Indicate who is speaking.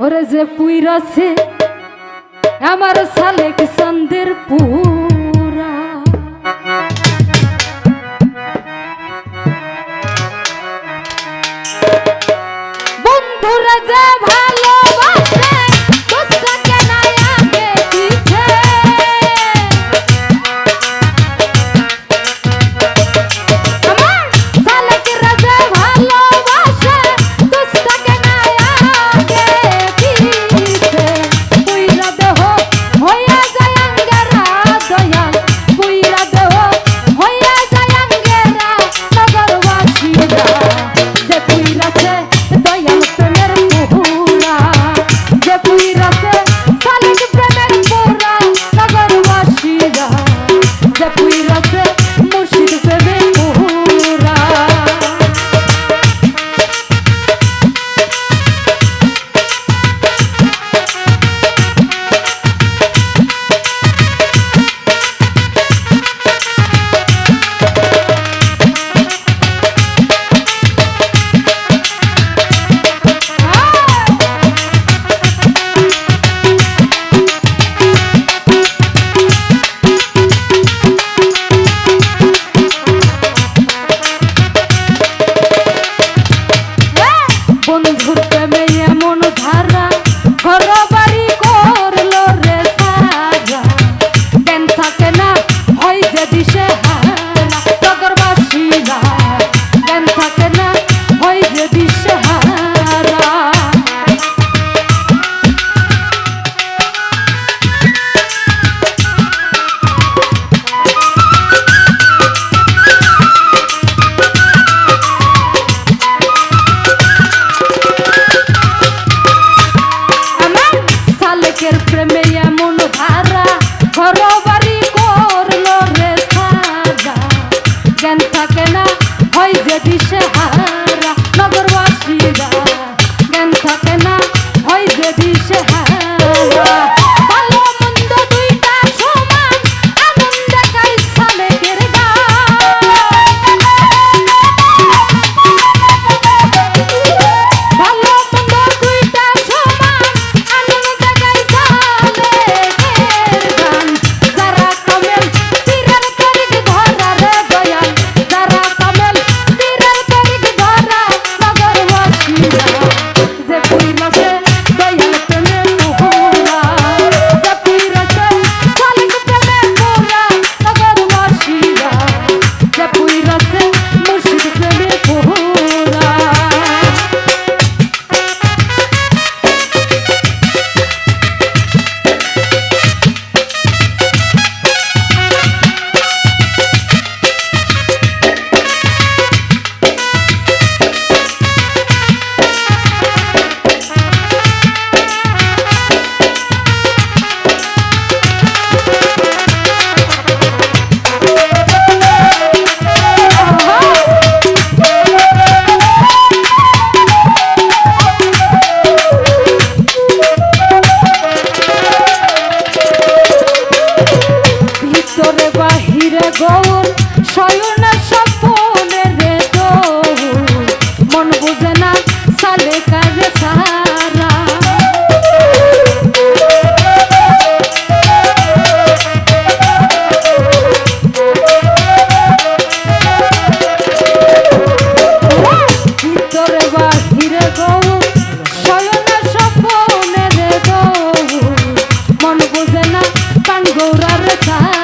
Speaker 1: ওরে যে পুইরাছে আমার সালেক সন্দের পুরা দিশাহারা কথা।